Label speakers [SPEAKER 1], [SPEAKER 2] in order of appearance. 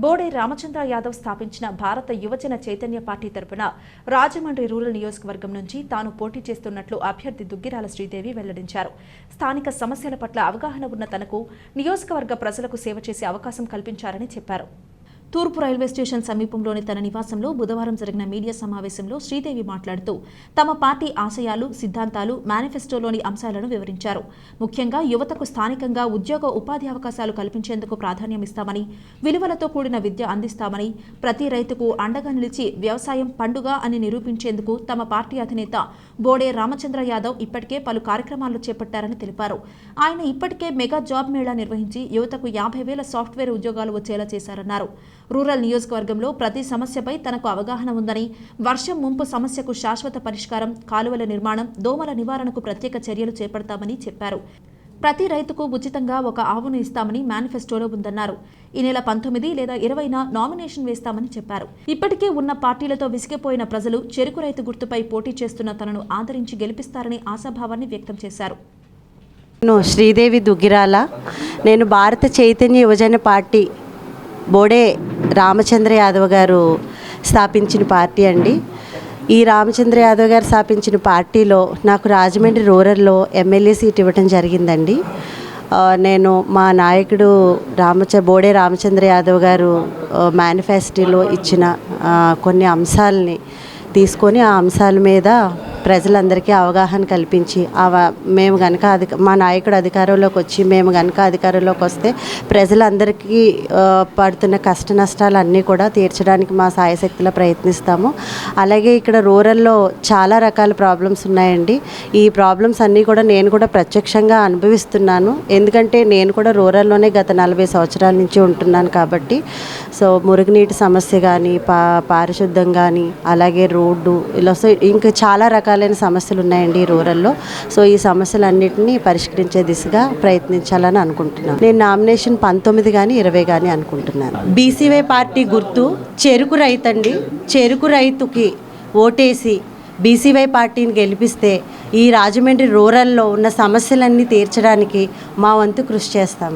[SPEAKER 1] బోడే రామచంద్ర యాదవ్ స్థాపించిన భారత యువజన చైతన్య పార్టీ తరపున రాజమండ్రి రూరల్ నియోజకవర్గం నుంచి తాను పోటీ చేస్తున్నట్లు అభ్యర్థి దుగ్గిరాల శ్రీదేవి వెల్లడించారు. స్థానిక సమస్యల పట్ల అవగాహన ఉన్న తనకు నియోజకవర్గ ప్రజలకు సేవ చేసే అవకాశం కల్పించారని చెప్పారు. తూర్పు రైల్వే స్టేషన్ సమీపంలోని తన నివాసంలో బుధవారం జరిగిన మీడియా సమావేశంలో శ్రీదేవి మాట్లాడుతూ తమ పార్టీ ఆశయాలు సిద్ధాంతాలు మేనిఫెస్టోలోని అంశాలను వివరించారు. ముఖ్యంగా యువతకు స్థానికంగా ఉద్యోగ ఉపాధి అవకాశాలు కల్పించేందుకు ప్రాధాన్యమిస్తామని విలువలతో కూడిన విద్య అందిస్తామని ప్రతి రైతుకు అండగా నిలిచి వ్యవసాయం పండుగ అని నిరూపించేందుకు తమ పార్టీ అధినేత బోడే రామచంద్ర యాదవ్ ఇప్పటికే పలు కార్యక్రమాలు చేపట్టారని తెలిపారు. ఆయన ఇప్పటికే మెగా జాబ్ మేళా నిర్వహించి యువతకు యాభై వేల సాఫ్ట్వేర్ ఉద్యోగాలు వచ్చేలా చేశారన్నారు. రూరల్ నియోజకవర్గంలో ప్రతి సమస్యపై తనకు అవగాహన ఉందని వర్షం ముంపు సమస్యకు శాశ్వత పరిష్కారం కాలువల నిర్మాణం దోమల నివారణకు ప్రత్యేక చర్యలు చేపడతామని చెప్పారు. ప్రతి రైతుకు ఉచితంగా ఒక ఆవును ఇస్తామని మేనిఫెస్టోలో ఉందన్నారు. ఈ నెల పంతొమ్మిది లేదా ఇరవైన నామినేషన్ వేస్తామని చెప్పారు. ఇప్పటికే ఉన్న పార్టీలతో విసిగిపోయిన ప్రజలు చెరుకు రైతు గుర్తుపై పోటీ చేస్తున్న తనను ఆదరించి గెలిపిస్తారని ఆశాభావాన్ని వ్యక్తం చేశారు.
[SPEAKER 2] నేను శ్రీదేవి దుగ్గిరాల. నేను భారత చైతన్య యువజన పార్టీ బోడే రామచంద్ర యాదవ్ గారు స్థాపించిన పార్టీ అండి. ఈ రామచంద్ర యాదవ్ గారు స్థాపించిన పార్టీలో నాకు రాజమండ్రి రూరల్లో ఎమ్మెల్యే సీట్ ఇవ్వటం జరిగిందండి. నేను మా నాయకుడు రామచ బోడే రామచంద్ర యాదవ్ గారు మేనిఫెస్టోలో ఇచ్చిన కొన్ని అంశాలని తీసుకొని ఆ అంశాల మీద ప్రజలందరికీ అవగాహన కల్పించి మేము కనుక అధిక మా నాయకుడు అధికారంలోకి వచ్చి మేము కనుక అధికారంలోకి వస్తే ప్రజలందరికీ పడుతున్న కష్ట నష్టాలన్నీ కూడా తీర్చడానికి మా సాయశక్తిలో ప్రయత్నిస్తాము. అలాగే ఇక్కడ రూరల్లో చాలా రకాల ప్రాబ్లమ్స్ ఉన్నాయండి. ఈ ప్రాబ్లమ్స్ అన్నీ కూడా నేను కూడా ప్రత్యక్షంగా అనుభవిస్తున్నాను. ఎందుకంటే నేను కూడా రూరల్లోనే గత నలభై సంవత్సరాల నుంచి ఉంటున్నాను కాబట్టి సో మురుగునీటి సమస్య కానీ పా పారిశుద్ధం కానీ అలాగే రోడ్డు ఇలా సో ఇంకా చాలా రకాలైన సమస్యలు ఉన్నాయండి ఈ రూరల్లో. సో ఈ సమస్యలన్నింటినీ పరిష్కరించే దిశగా ప్రయత్నించాలని అనుకుంటున్నాను. నేను నామినేషన్ పంతొమ్మిది కానీ ఇరవై కానీ అనుకుంటున్నాను. బీసీవై పార్టీ గుర్తు చెరుకు రైతు అండి చెరుకు రైతుకి ఓటేసి బీసీవై పార్టీని గెలిపిస్తే ఈ రాజమండ్రి రూరల్లో ఉన్న సమస్యలన్నీ తీర్చడానికి మా వంతు కృషి చేస్తాము